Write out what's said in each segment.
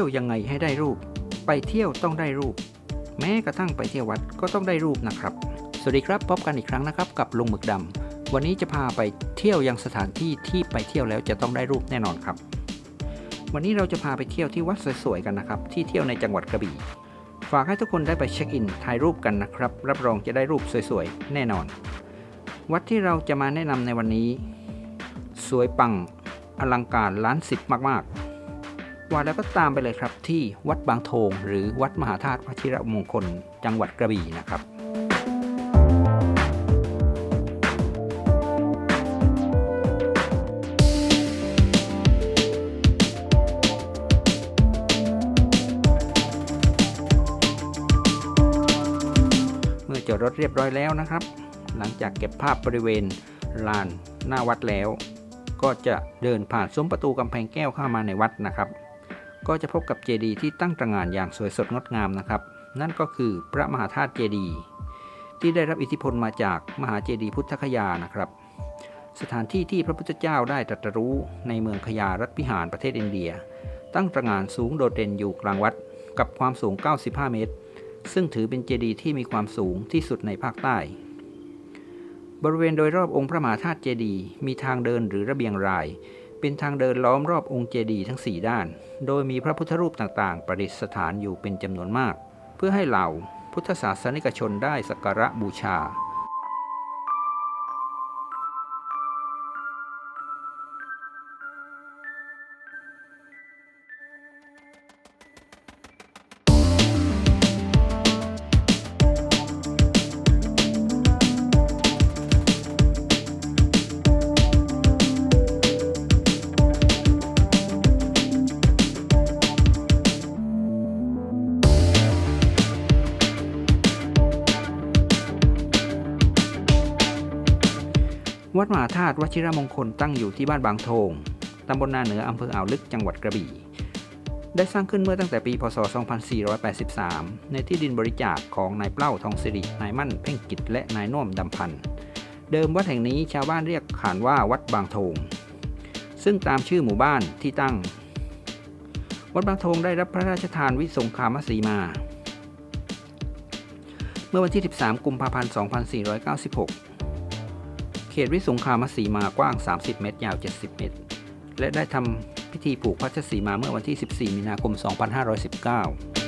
ที่ยวยังไงให้ได้รูป ไปเที่ยวต้องได้รูป แม้กระทั่งไปเที่ยววัดก็ต้องได้รูปนะครับ สวัสดีครับพบกันอีกครั้งนะครับ กับลุงหมึกดำวันนี้จะพาไปเที่ยวยังสถานที่ที่ไปเที่ยวแล้วจะต้องได้รูปแน่นอนครับ วันนี้เราจะพาไปเที่ยวที่วัดสวยๆกันนะครับ ที่เที่ยวในจังหวัดกระบี่ฝากให้ทุกคนได้ไปเช็คอินถ่ายรูปกันนะครับ รับรองจะได้รูปสวยๆ แน่นอน วัดที่เราจะมาแนะนำในวันนี้ สวยปังอลังการล้านสิบมากๆ ว่าแล้วก็ตามไปเลยครับ ที่วัดบางโทง หรือวัดมหาธาตุวชิรมงคล จังหวัดกระบี่นะครับเมื่อจอดรถเรียบร้อยแล้วนะครับ หลังจากเก็บภาพบริเวณลานหน้าวัดแล้ว ก็จะเดินผ่านซุ้มประตูกำแพงแก้วเข้ามาในวัดนะครับ ก็จะพบกับเจดีย์ที่ตั้งตระหง่านอย่างสวยสดงดงามนะครับ นั่นก็คือพระมหาธาตุเจดีย์ที่ได้รับอิทธิพลมาจากมหาเจดีย์พุทธคยานะครับ สถานที่ที่พระพุทธเจ้าได้ตรัสรู้ในเมืองขยารัฐพิหารประเทศอินเดีย ตั้งตระหง่านสูงโดดเด่นอยู่กลางวัดกับความสูง 95 เมตร ซึ่งถือเป็นเจดีย์ที่มีความสูงที่สุดในภาคใต้ บริเวณโดยรอบองค์พระมหาธาตุเจดีย์มีทางเดินหรือระเบียงราย เป็นทางเดินล้อมรอบองค์เจดีย์ทั้ง 4 ด้าน โดยมีพระพุทธรูปต่างๆ ประดิษฐานอยู่เป็นจำนวนมาก เพื่อให้เหล่าพุทธศาสนิกชนได้สักการะบูชา วัดมหาธาตุวชิรมงคลตั้งอยู่ที่บ้านบางโทงตำบลนาเหนืออำเภออ่าวลึกจังหวัดกระบี่ ได้สร้างขึ้นเมื่อตั้งแต่ปี พศ 2483 ในที่ดินบริจาคของนายเปล้าทองสิริ นายมั่นเพ่งกิจ และนายน่วมดำพันธ์เดิมวัดแห่งนี้ชาวบ้านเรียกขานว่าวัดบางโทง ซึ่งตามชื่อหมู่บ้านที่ตั้ง วัดบางโทงได้รับพระราชทานวิสงคามสีมา เมื่อวันที่ 13 กุมภาพันธ์ 2496 เขตวิสุงคามสีมากว้าง 30 เมตร ยาว 70 เมตร และได้ทำพิธีผูกพัชสีมาเมื่อวันที่ 14 มีนาคม 2519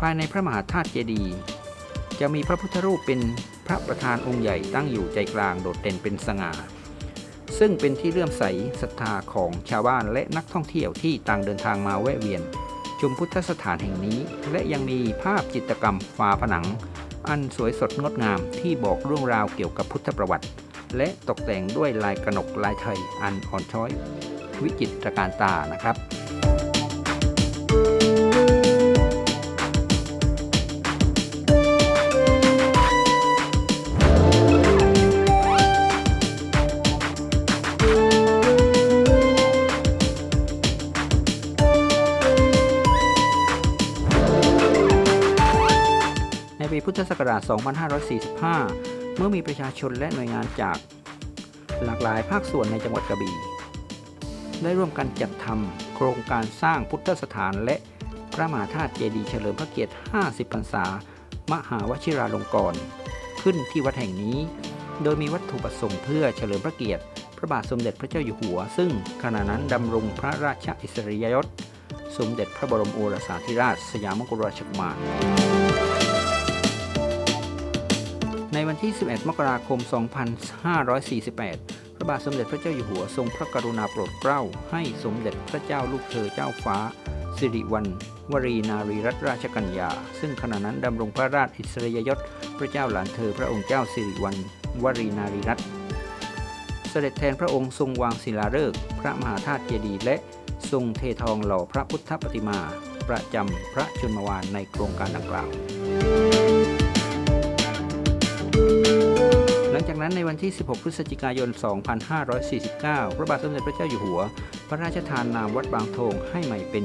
ภายในพระมหาธาตุเจดีย์จะมีพระพุทธรูปเป็นพระประธานองค์ใหญ่ตั้งอยู่ใจกลางโดดเด่นเป็นสง่า ซึ่งเป็นที่เลื่อมใสศรัทธาของชาวบ้านและนักท่องเที่ยวที่ต่างเดินทางมาแวะเวียน ชมพุทธสถานแห่งนี้ และยังมีภาพจิตรกรรมฝาผนัง อันสวยสดงดงามที่บอกเรื่องราวเกี่ยวกับพุทธประวัติ และตกแต่งด้วยลายกระหนกลายไทยอันอ่อนช้อย วิจิตรการตานะครับ พุทธศักราช 2545 เมื่อมีประชาชนและหน่วยงานจาก หลากหลายภาคส่วนในจังหวัดกระบี่ ได้ร่วมกันจัดทำโครงการสร้างพุทธสถานและพระมหาธาตุเจดีย์เฉลิมพระเกียรติ 50 พรรษา มหาวชิราลงกรณ์ขึ้นที่วัดแห่งนี้ โดยมีวัตถุประสงค์เพื่อเฉลิมพระเกียรติ พระบาทสมเด็จพระเจ้าอยู่หัว ซึ่งขณะนั้นดำรงพระราชอิสริยยศ สมเด็จพระบรมโอรสาธิราช สยามกุฎราชกุมาร ในวันที่ 11 มกราคม 2548 พระบาทสมเด็จพระเจ้าอยู่หัวทรงพระกรุณาโปรดเกล้า ให้สมเด็จพระเจ้าลูกเธอเจ้าฟ้า สิริวัณวรีนารีรัตนราชกัญญา ซึ่งขณะนั้นดำรงพระราชอิสริยยศ พระเจ้าหลานเธอพระองค์เจ้าสิริวัณวรีนารีรัตน์เสด็จแทนพระองค์ทรงวางศิลาฤกษ์พระมหาธาตุเจดีย์และทรงเททองหล่อพระพุทธปฏิมา ประจำพระชนมวานในโครงการดังกล่าว นั้นในวันที่ 16 พฤศจิกายน 2549 พระบาทสมเด็จพระเจ้าอยู่หัว พระราชทานนามวัดบางโทงให้ใหม่เป็น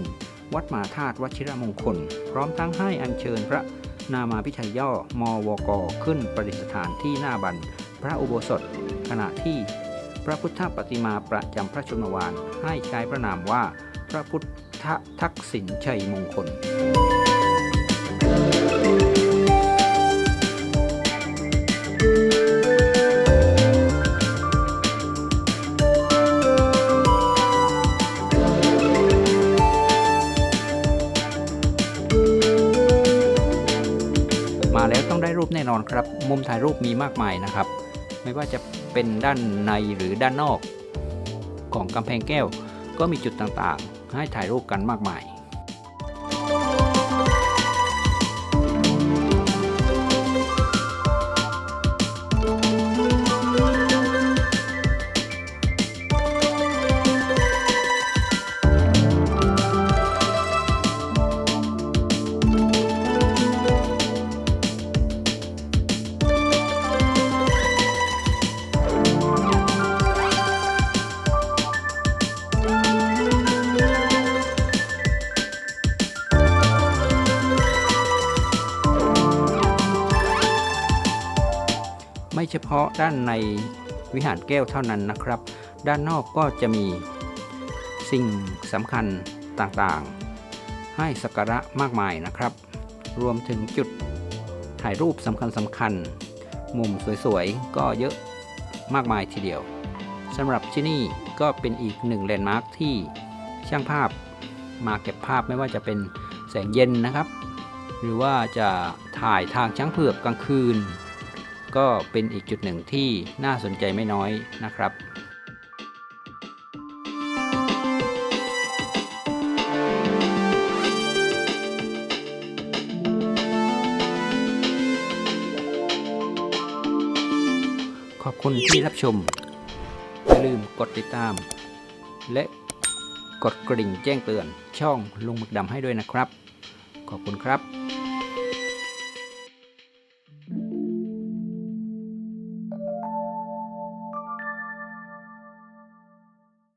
วัดมหาธาตุวชิรมงคล พร้อมทั้งให้อัญเชิญพระนามาพิไทยย่อ มวก ขึ้นประดิษฐานที่หน้าบัน พระอุโบสถ ขณะที่พระพุทธปฏิมาประจำพระชนมวานให้ใช้พระนามว่า พระพุทธทักษิณชัยมงคล ครับ มุมถ่ายรูปมีมากมายนะครับ ไม่ว่าจะเป็นด้านในหรือด้านนอก ของกำแพงแก้ว ก็มีจุดต่างๆ ให้ถ่ายรูปกันมากมาย ฉพาะด้านในวิหารแก้วเท่านั้นนะครับ ด้านนอกก็จะมีสิ่งสำคัญต่างๆ ให้สักการะมากมายนะครับ รวมถึงจุดถ่ายรูปสำคัญสำคัญๆมุมสวยๆ ก็เยอะมากมายทีเดียวสำหรับที่นี่ก็เป็นอีกหนึ่งแลนด์มาร์คที่ช่างภาพมาเก็บภาพไม่ว่าจะเป็นแสงเย็นนะครับ หรือว่าจะถ่ายทางช้างเผือกกลางคืน ก็เป็นอีกจุดหนึ่งที่น่าสนใจไม่น้อยนะครับขอบคุณที่รับชม อย่าลืมกดติดตาม และกดกริ่งแจ้งเตือนช่องลุงมึกดำให้ด้วยนะครับ ขอบคุณครับ